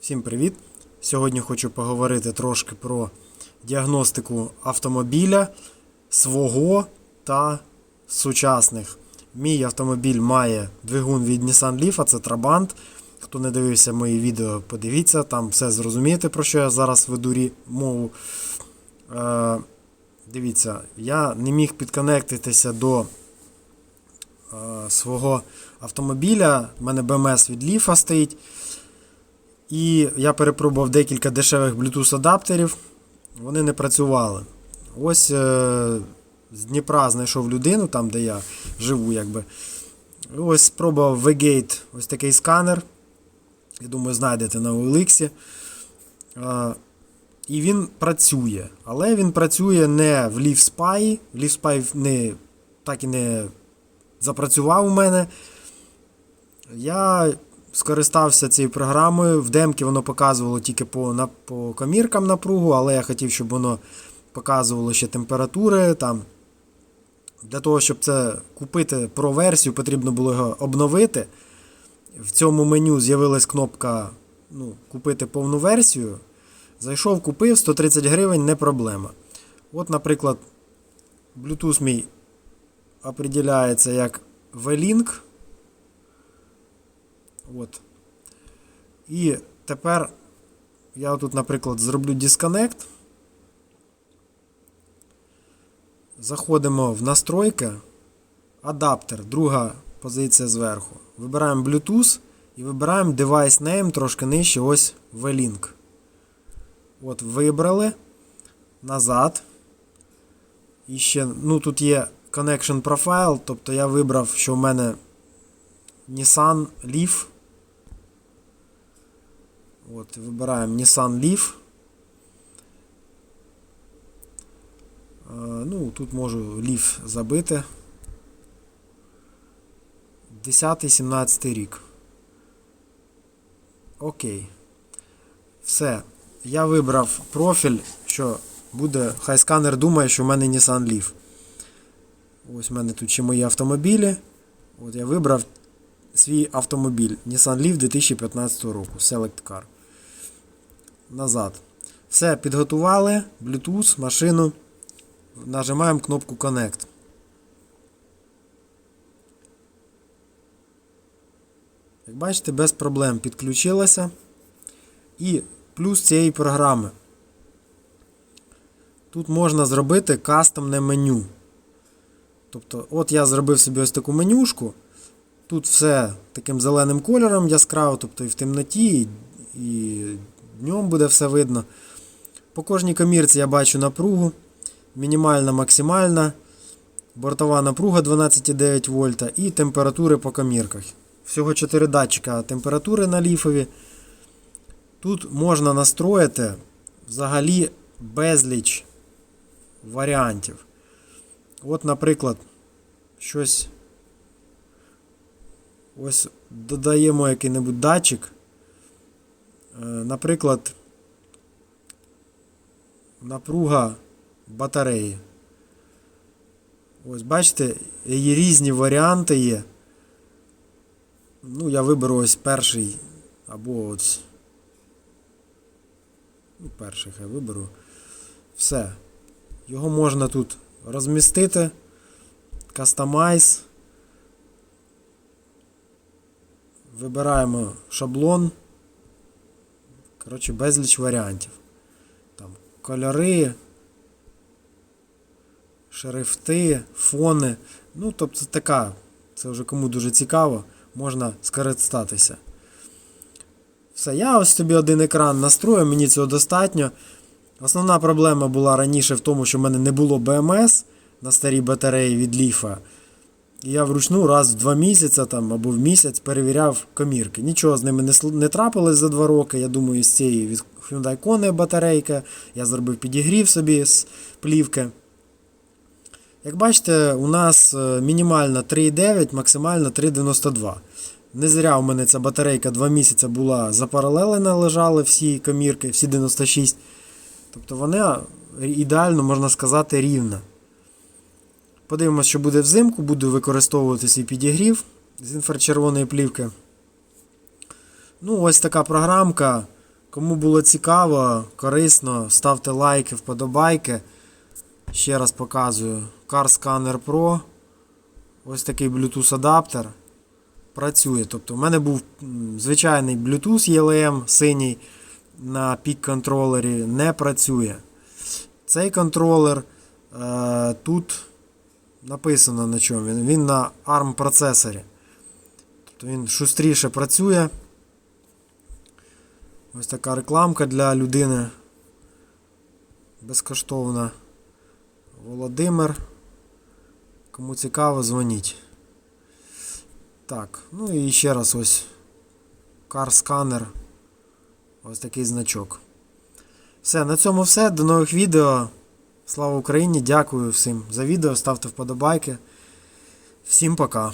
Всім привіт! Сьогодні хочу поговорити трошки про діагностику автомобіля свого та сучасних. Мій автомобіль має двигун від Nissan Leaf, а це Trabant. Хто не дивився мої відео, подивіться, там все зрозумієте, про що я зараз веду мову. Е, дивіться, я не міг підконектитися до е, свого автомобіля. У мене BMS від Leaf стоїть. І я перепробував декілька дешевих Bluetooth адаптерів. Вони не працювали. Ось е, з Дніпра знайшов людину, там де я живу, якби. Ось спробував VGate, ось такий сканер. Я думаю, знайдете на OLX. Е, і він працює. Але він працює не в LeafSpy. LeafSpy не, так і не запрацював у мене. Я скористався цією програмою. В демки воно показувало тільки по, на, по коміркам напругу, але я хотів, щоб воно показувало ще температури. Там. Для того, щоб це купити про версію, потрібно було його обновити. В цьому меню з'явилась кнопка ну, Купити повну версію. Зайшов, купив 130 гривень, не проблема. От, наприклад, Bluetooth мій определяється як V-Link. От. І тепер я тут, наприклад, зроблю Disconnect. Заходимо в настройки. Адаптер, друга позиція зверху. Вибираємо Bluetooth і вибираємо Device Name трошки нижче, ось V-Link. От, вибрали. Назад. І ще, ну тут є Connection Profile, тобто я вибрав, що в мене Nissan Leaf. От, вибираємо Nissan Leaf. Ну, тут можу Leaf забити. 10-17 рік. Окей. Все. Я вибрав профіль, що буде. Хай сканер думає, що в мене Nissan Leaf. Ось в мене тут ще мої автомобілі. От я вибрав свій автомобіль Nissan Leaf 2015 року. Select Car. Назад. Все, підготували. Bluetooth, машину. Нажимаємо кнопку Connect. Як бачите, без проблем підключилася. І плюс цієї програми. Тут можна зробити кастомне меню. Тобто, от я зробив собі ось таку менюшку. Тут все таким зеленим кольором яскраво, тобто і в темноті, і, днем буде все видно. По кожній комірці я бачу напругу. Мінімальна, максимальна. Бортова напруга 12,9 вольта і температури по комірках. Всього 4 датчика температури на ліфові. Тут можна настроїти взагалі безліч варіантів. От, наприклад, щось. Ось додаємо який-небудь датчик. Е, Наприклад, напруга батареї. Ось, бачите, її різні варіанти є. Ну, я виберу ось перший або ось. Ну, перший хай виберу. Все. Його можна тут розмістити. Customize. Вибираємо шаблон. Коротше, безліч варіантів. Там кольори, шрифти, фони. Ну, тобто така, це вже кому дуже цікаво, можна скористатися. Все, я ось собі один екран настрою, мені цього достатньо. Основна проблема була раніше в тому, що в мене не було BMS на старій батареї від ліфа. Я вручну раз в два місяці там, або в місяць перевіряв комірки. Нічого з ними не, не трапилось за два роки. Я думаю, з цієї від Hyundai Kona батарейка. Я зробив підігрів собі з плівки. Як бачите, у нас е, мінімальна 3,9, максимальна 3,92. Не зря у мене ця батарейка 2 місяці була запаралелена, лежали всі комірки, всі 96. Тобто вона ідеально, можна сказати, рівна. Подивимось, що буде взимку, буду використовувати свій підігрів з інфрачервоної плівки. Ну, ось така програмка. Кому було цікаво, корисно, ставте лайки, вподобайки. Ще раз показую. Car Scanner Pro. Ось такий Bluetooth адаптер. Працює. Тобто, у мене був звичайний Bluetooth ELM синій на пік-контролері, не працює. Цей контролер е, тут написано на чому він. Він на ARM процесорі. Тобто він шустріше працює. Ось така рекламка для людини. Безкоштовна. Володимир. Кому цікаво, дзвоніть. Так, ну і ще раз ось Scanner. Ось такий значок. Все, на цьому все. До нових відео. Слава Україні! Дякую всім за відео. Ставте вподобайки. Всім пока.